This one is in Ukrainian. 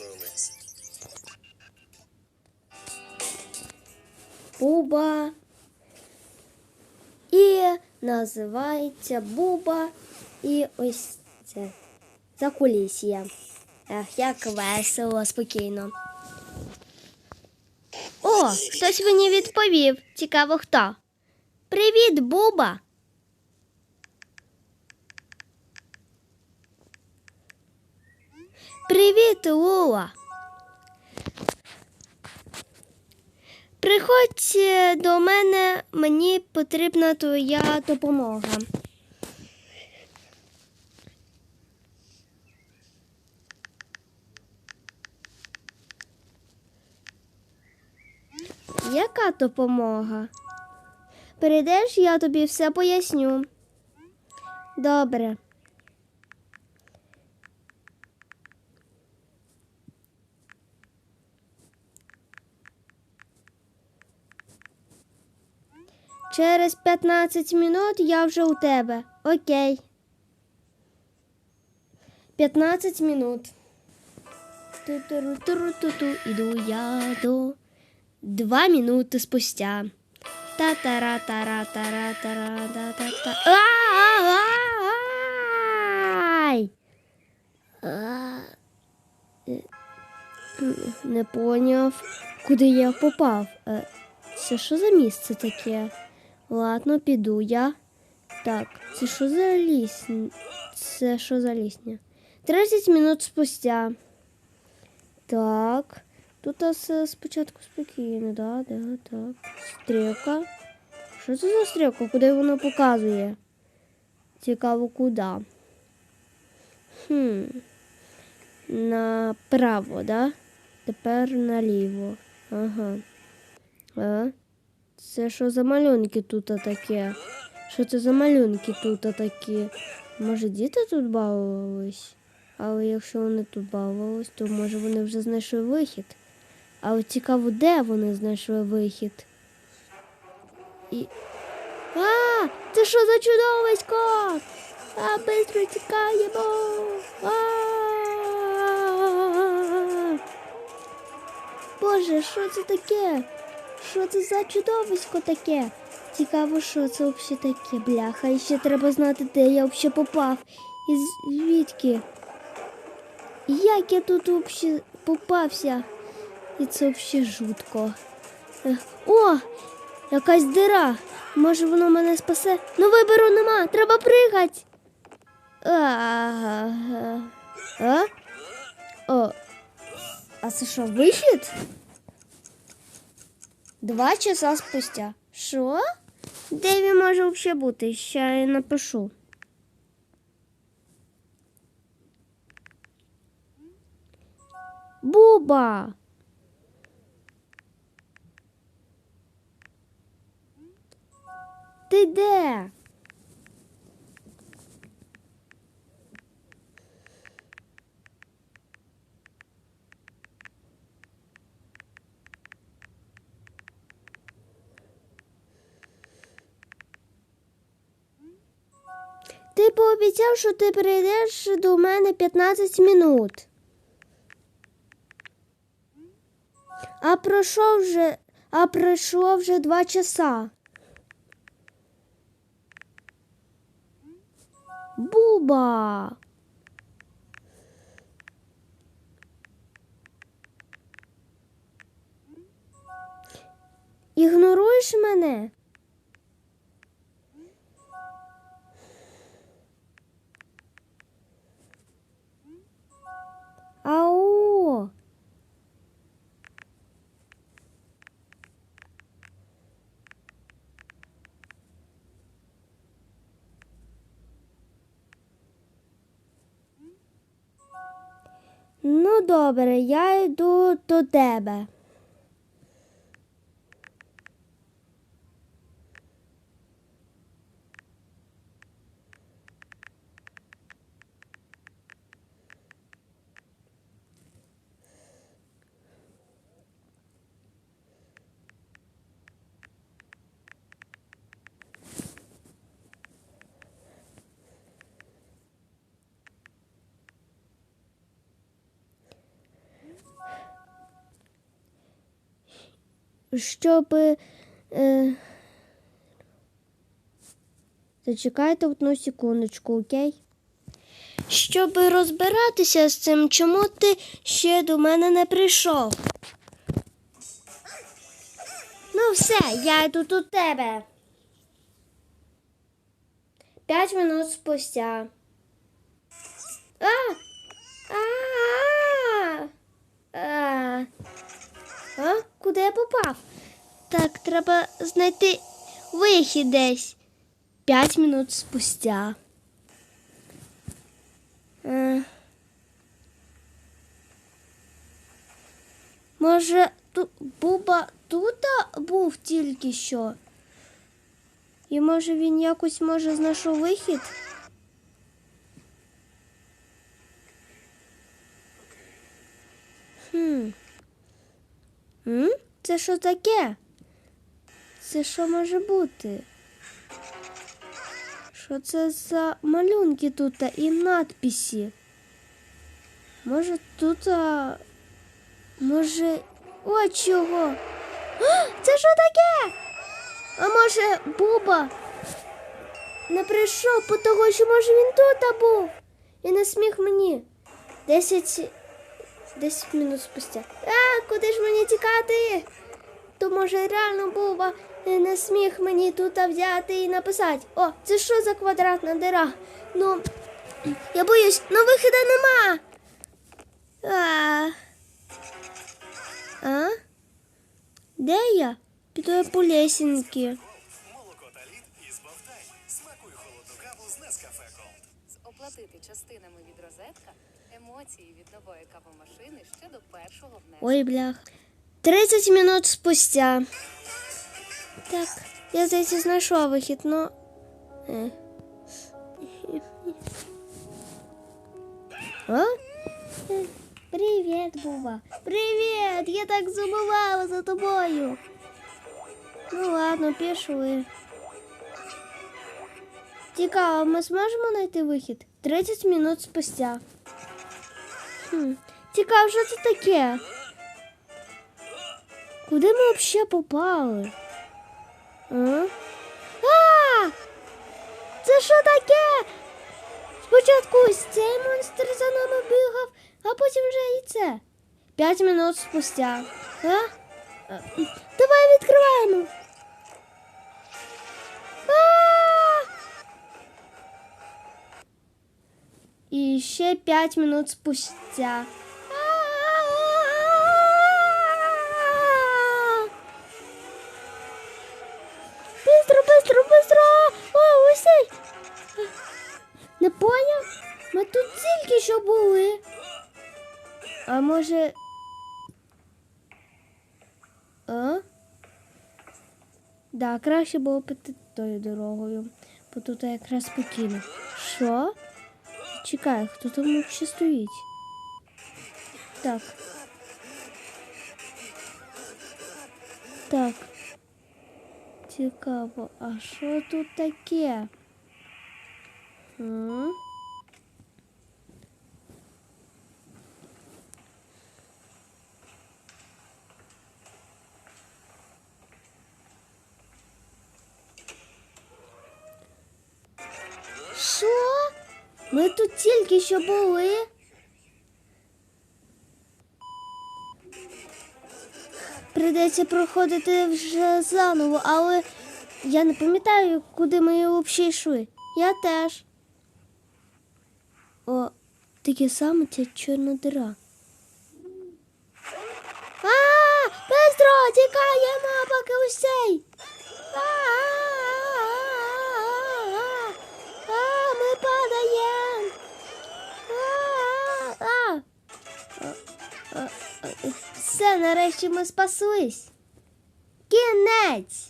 darlings. Буба. І називається Буба. І ось це закулісія. Ех, як весело, спокійно. О, хтось мені відповів. Цікаво хто. Привіт, Буба. Привіт, Лула. Приходь е, до мене, мені потрібна твоя допомога. Яка допомога? Прийдеш, я тобі все поясню. Добре. Через 15 минут я вже у тебе. Окей. 15 минут. Ту-туру-туру-ту-ту. Іду я до. Два минути спустя. та та ра та ра та ра та ра та та та Ай! Е, Не поняв, куди я попав. Е, Це що за місце таке? Ладно, піду я. Так, це що за лісня? Це що за лісня? 30 минут спустя. Так. Тут все спочатку спокійно, да, да, так. Стрілка. Що це за стрілка? Куди воно показує? Цікаво, куди. Хм. Направо, да? Тепер наліво. Ага. А? Це що за малюнки тут таке? Що це за малюнки тут такі? Може, діти тут бавились? Але якщо вони тут бавились, то може вони вже знайшли вихід. А цікаво, де вони знайшли вихід. І. А! Це що за чудовисько? А, бистро тікаємо. Боже, що це таке? Що це за чудовисько таке? Цікаво, що це взагалі таке, бляха. І ще треба знати, де я взагалі попав. І звідки? Як я тут взагалі попався? І це взагалі жутко. О! Якась дира. Може воно мене спасе? Ну вибору нема, треба пригати. А, а? О, а це що, вихід? Два часа спустя. Що? Де він може взагалі бути? Ще я напишу. Буба. Ти де? Ти пообіцяв, що ти прийдеш до мене 15 минут. А пройшов вже, а пройшло вже два часа. Буба. Ігноруєш мене? Добре, я йду до тебе. Щоб. Е... Зачекайте одну секундочку, окей? Щоб розбиратися з цим, чому ти ще до мене не прийшов? Ну, все, я йду до тебе. П'ять минут спустя. А! А! А! А? Куди я попав? Так, треба знайти вихід десь. П'ять минут спустя. Е. Може, ту, Буба тут був тільки що? І може він якось може знайшов вихід? Хм. М? Це що таке? Це що може бути? Що це за малюнки тут і надписи? Може тут. А... Може. О, чого? А, це що таке? А може Буба не прийшов, по того, що може він тут був і не сміх мені. Десять. Десять минут спустя. А, куди ж мені тікати? То може реально Буба е, не сміх мені тут взяти і написати. О, це що за квадратна дира? Ну, я боюсь, ну виходу нема. А, а? Де я? Піду по лесінки. Молоко та лід із Бавтай. Смакуй холодну каву з Нескафе. Оплатити частинами від розетка емоції від нової кавомашини ще до першого внеску. Ой, блях. 30 минут спустя. Так, я здається знайшов вихід, но. Е. О? Е, Привіт, Буба. Привіт! Я так забувала за тобою. Ну ладно, пішли. Цікаво, ми зможемо знайти вихід? 30 минут спустя. Хм. Цікаво, що це таке? Куди ми взагалі попали? А? а! Це що таке? Спочатку ось цей монстр за нами бігав, а потім вже і це. П'ять минут спустя. А? Давай відкриваємо. І ще п'ять минут спустя. Быстро, быстро, быстро! О, ось цей! Не поняв? Ми тут тільки що були. А може. А? Да, краще було піти тою дорогою, бо тут якраз спокійно. Що? Чекай, хто там ще стоїть? Так. Так. Цікаво, а що тут таке? Що? Ми тут тільки що були. Придеться проходити вже заново, але я не пам'ятаю, куди ми взагалі йшли. Я теж. О, таке саме ця чорна дира. А, Пестро, тікаємо, поки ось нарешті ми спаслись. Кінець.